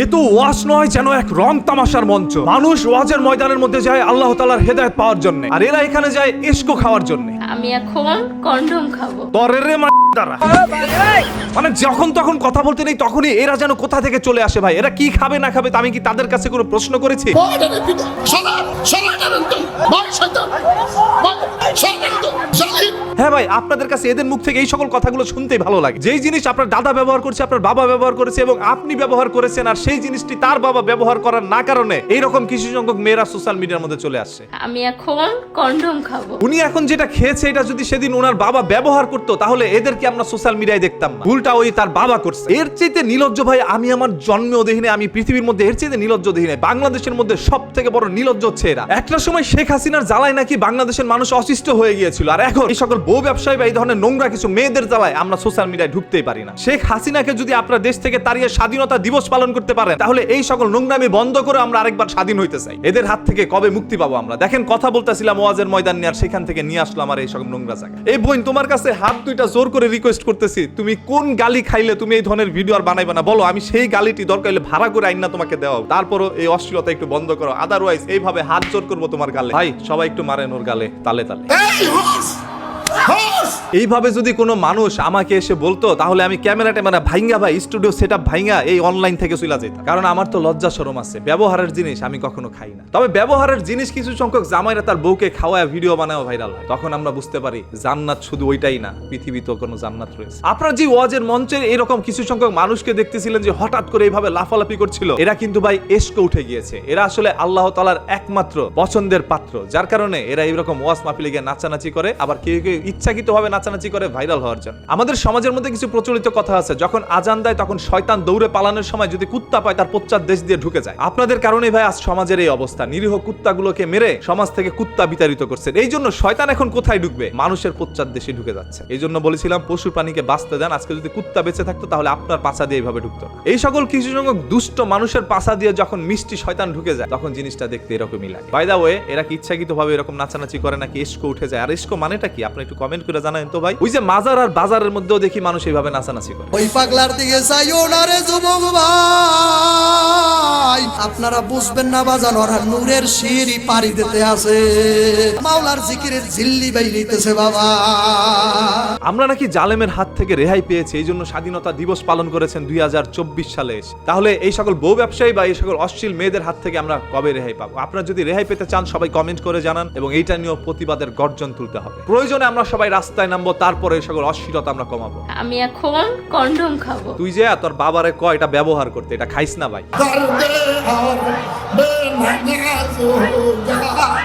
এ তো ওয়াজ নয় যেন এক রং তামাশার মঞ্চ। মানুষ ওয়াজের ময়দানের মধ্যে যায় আল্লাহ তালার হেদায়ত পাওয়ার জন্য। আর এরা এখানে যায় ইস্কো খাওয়ার জন্য। আমি এখন কন্ডম খাব। তরের রে দ্বারা। মানে যখন তখন কথা বলতে নেই তখনই এরা যেন কোথা থেকে চলে আসে ভাই? এরা কি খাবে না খাবে তা আমি কি তাদের কাছে কোনো প্রশ্ন করেছি? Bordere bitte! হ্যাঁ ভাই আপনাদের কাছে এদের মুখ থেকে এই সকল কথাগুলো শুনতেই ভালো লাগে। যেই জিনিস আপনার দাদা ব্যবহার করছে আপনার বাবা ব্যবহার করেছে এবং আপনি ব্যবহার করেছেন আর সেই জিনিসটি তার বাবা ব্যবহার করার না কারণে এইরকম কিছু সংখ্যক মেয়েরা সোশ্যাল মিডিয়ার মধ্যে চলে আসছে। আমি এখন কন্ডম খাব। উনি এখন যেটা খেয়েছে এটা যদি সেদিন ওনার বাবা ব্যবহার করতো তাহলে এদেরকে আমরা সোশ্যাল মিডিয়ায় দেখতাম। না ভুলটা ওই তার বাবা করছে। এর চাইতে নিলজ্জ ভাই আমি আমার জন্মেও দেখিনি আমি পৃথিবীর মধ্যে এর চাইতে নিলজ্জ দেখিনি বাংলাদেশের মধ্যে সব থেকে বড় নিলজ্জ হচ্ছে এরা। একটা সময় শেখ হাসিনার জ্বালায় নাকি বাংলাদেশের মানুষ অসুস্থ হয়ে গিয়েছিল। আর এখন এই সকল বউ ব্যবসায়ী বা এই ধরনের নোংরা কিছু মেয়েদের জ্বালায় আমরা সোশ্যাল মিডিয়ায় ঢুকতেই পারি না। শেখ হাসিনাকে যদি আপনার দেশ থেকে তাড়িয়ে স্বাধীনতা দিবস পালন করতে পারেন, তাহলে এই সকল নোংরামি বন্ধ করে আমরা আরেকবার স্বাধীন হইতে চাই। এদের হাত থেকে কবে মুক্তি পাবো আমরা? দেখেন, কথা বলতেছিলাম ওয়াজের ময়দান নিয়ে আর সেখান থেকে নিয়ে আসলো আমার এই সকল নোংরা জায়গা এই বোন, তোমার কাছে হাত দুইটা জোর করে রিকোয়েস্ট করতেছি। তুমি কোন গালি খাইলে তুমি এই ধরনের ভিডিও আর বানাইবে না? বলো, আমি সেই গালিটি দরকার হলে ভাড়া করে আইন না তোমাকে দেওয়া তারপরও এই অশ্লীলতা একটু বন্ধ করো। আদারওয়াইজ এইভাবে হাত জোর করব তোমার গালে। ভাই, সবাই একটু মারেন ওর গালে, তালে তালে! এইভাবে যদি কোনো মানুষ আমাকে এসে বলতো, তাহলে আমি ক্যামেরা ট্যামেরা ভাইঙ্গা ভাই স্টুডিও সেট আপ ভাইঙ্গা এই অনলাইন থেকে চলে যেতাম। কারণ আমার তো লজ্জা শরম আছে, ব্যবহারের জিনিস আমি কখনো খাই না। তবে ব্যবহারের জিনিস কিছু সংখ্যক জামাইরা তার বউকে খাওয়ায় ভিডিও বানায় ভাইরাল হয়। তখন আমরা বুঝতে পারি, জান্নাত শুধু ওইটাই না, পৃথিবীতে কোনো জান্নাত রয়েছে। আপনার যে ওয়াজের মঞ্চে এরকম কিছু সংখ্যক মানুষকে দেখতেছিলেন যে হঠাৎ করে এইভাবে লাফালাফি করছিল। এরা কিন্তু ভাই এসকো উঠে গিয়েছে। এরা আসলে আল্লাহ তালার একমাত্র পছন্দের পাত্র। যার কারণে এরা এইরকম ওয়াজ মাহফিলে গিয়ে নাচানাচি করে, আবার কেউ কেউ ইচ্ছাকৃত ভাবে নাচানাচি করে ভাইরাল হওয়ার জন্য। আমাদের সমাজের মধ্যে কিছু প্রচলিত কথা আছে, যখন আজান দেয় তখন শয়তান দৌড়ে পালানোর সময় যদি কুত্তা পায়, তার পশ্চাৎ দেশ দিয়ে ঢুকে যায়। আপনাদের কারণে ভাই আজ সমাজের এই অবস্থা। নিরীহ কুত্তাগুলোকে মেরে সমাজ থেকে কুত্তা বিতাড়িত করছেন। এই জন্য শয়তান এখন কোথায় ঢুকবে? মানুষের পশ্চাৎ দেশে ঢুকে যাচ্ছে। এই জন্য বলেছিলাম, পশু প্রাণীকে বাঁচতে দেন। আজকে যদি কুত্তা বেঁচে থাকতো, তাহলে আপনার পাছা দিয়ে এইভাবে ঢুকতো। এই সকল কিছু সংখ্যক দুষ্ট মানুষের পাছা দিয়ে যখন মিষ্টি শয়তান ঢুকে যায়, তখন জিনিসটা দেখতে এরকমই লাগে। বাই দা ওয়ে এরা কি ইচ্ছাকৃত ভাবে এরকম নাচানাচি করে নাকি এসকো উঠে যায়? আর এসকো মানেটা কি? আপনি একটু কমেন্ট করে জানাই তো ভাই, ওই যে মাজার আর বাজারের মধ্যেও দেখি মানুষ এইভাবে নাচানাচি করে। ওই পাগলার দিকে চাইও না রে যুবক ভাই। আপনারা বুঝবেন না বাজান ওরা নূরের সিঁড়ি পাড়ি দিতে আছে মাওলার জিকিরের ঝিল্লি বাইরিতেছে বাবা। আমরা নাকি জালেমের হাত থেকে রেহাই পেয়েছি এই জন্য স্বাধীনতা দিবস পালন করেছেন দুই হাজার চব্বিশ সালে। এসে তাহলে এই সকল বউ ব্যবসায়ী বা এই সকল অশ্লীল মেয়েদের হাত থেকে আমরা কবে রেহাই পাবো? আপনারা যদি রেহাই পেতে চান সবাই কমেন্ট করে জানান এবং এইটা নিয়েও প্রতিবাদের গর্জন তুলতে হবে। প্রয়োজনে আমরা সবাই রাস্তায় নামবো তারপরে এই সকল অশ্লীলতা আমরা কমাবো। আমি এখন কন্ডম খাব। তুই যে তোর বাবারে কয় এটা ব্যবহার করতে এটা খাইস না ভাই। God, burn my eyes, oh God.